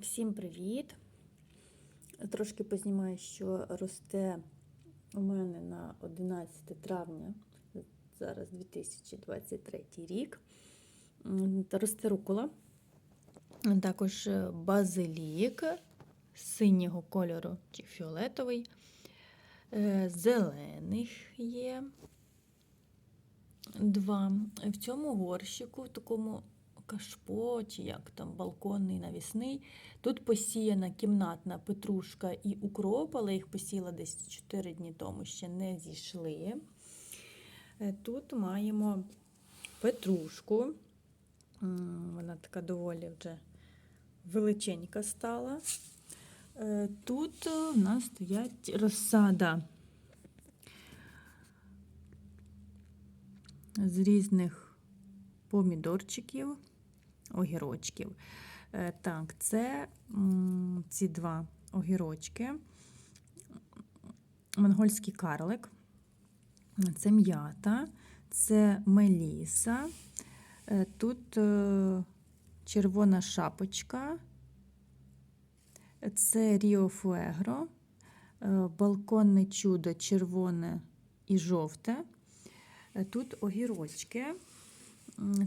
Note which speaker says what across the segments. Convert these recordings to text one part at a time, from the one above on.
Speaker 1: Всім привіт! Трошки познімаю, що росте у мене на 11 травня, зараз 2023 рік. Росте рукола, також базилік синього кольору чи фіолетовий, е, зелених є два. В цьому горщику, в такому кашпо, чи як там балконний навісний. Тут посіяна кімнатна петрушка і укроп, але їх посіяла десь 4 дні тому, ще не зійшли. Е, Тут маємо петрушку. Вона така доволі вже величенька стала. Е, Тут у нас стоять розсада з різних помідорчиків, огірочків. Е, Так, це ці два огірочки, монгольський карлик, це м'ята, це меліса, е, тут е, червона шапочка, це Ріо Фуегро, балконне чудо червоне і жовте. Тут огірочки.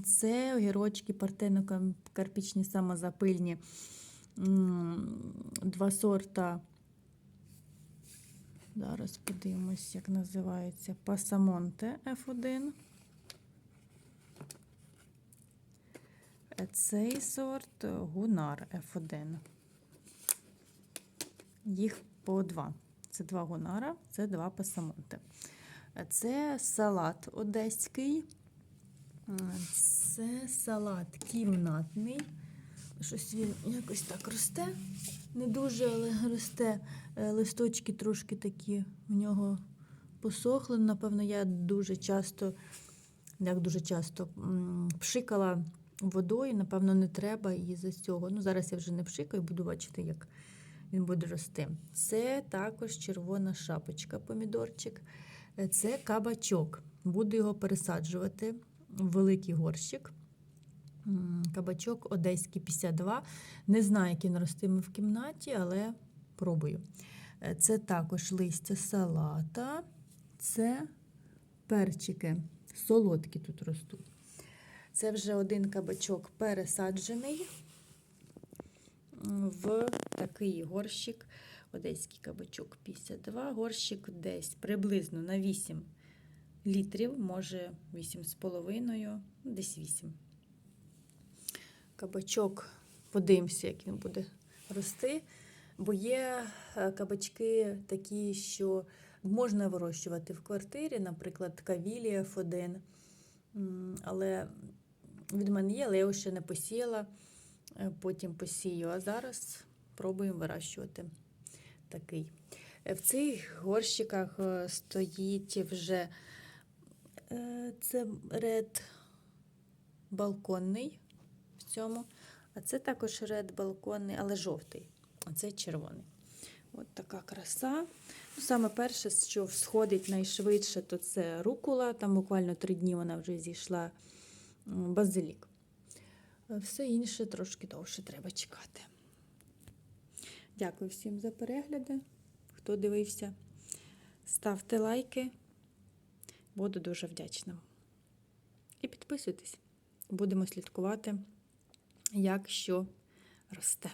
Speaker 1: Це огірочки партено-карпічні самозапильні. Два сорта. Зараз подивимось, як називається. Пасамонте F1. Е, Цей сорт Гунар F1. Їх по два. Це два гунара, це два пасамонте. Е, Це салат одеський. Це салат кімнатний. Щось він якось так росте. Не дуже, але росте. Е, Листочки трошки такі в нього посохли. Напевно, я дуже часто, як дуже часто, пшикала водою, напевно, не треба і за цього. Ну, зараз я вже не пшикаю, буду бачити, як він буде рости. Це також червона шапочка, помідорчик. Е, Це кабачок. Буду його пересаджувати великий горщик. Кабачок одеський 52. Не знаю, як він ростиме в кімнаті, але пробую. Е, Це також листя салата, це перчики. Солодкі тут ростуть. Це вже один кабачок пересаджений в такий горщик. Одеський кабачок 52. Горщик десь приблизно на 8 літрів, може 8,5, десь 8. Кабачок, подивимося, як він буде рости. Бо є е, кабачки такі, що можна вирощувати в квартирі, наприклад, кавілія F1. Але від мене є, але я його ще не посіяла, е, потім посію. А зараз пробуємо вирощувати такий. Е, В цих горщиках стоїть вже це ред балконний в цьому. А це також ред балконний, але жовтий. А це червоний. От така краса. Ну, Саме перше, що всходить найшвидше, то це рукула. Там буквально три дні вона вже зійшла базилік. Все інше трошки довше треба чекати. Дякую всім за перегляди. Хто дивився, ставте лайки. Буду дуже вдячна. І підписуйтесь. Будемо слідкувати, як що росте.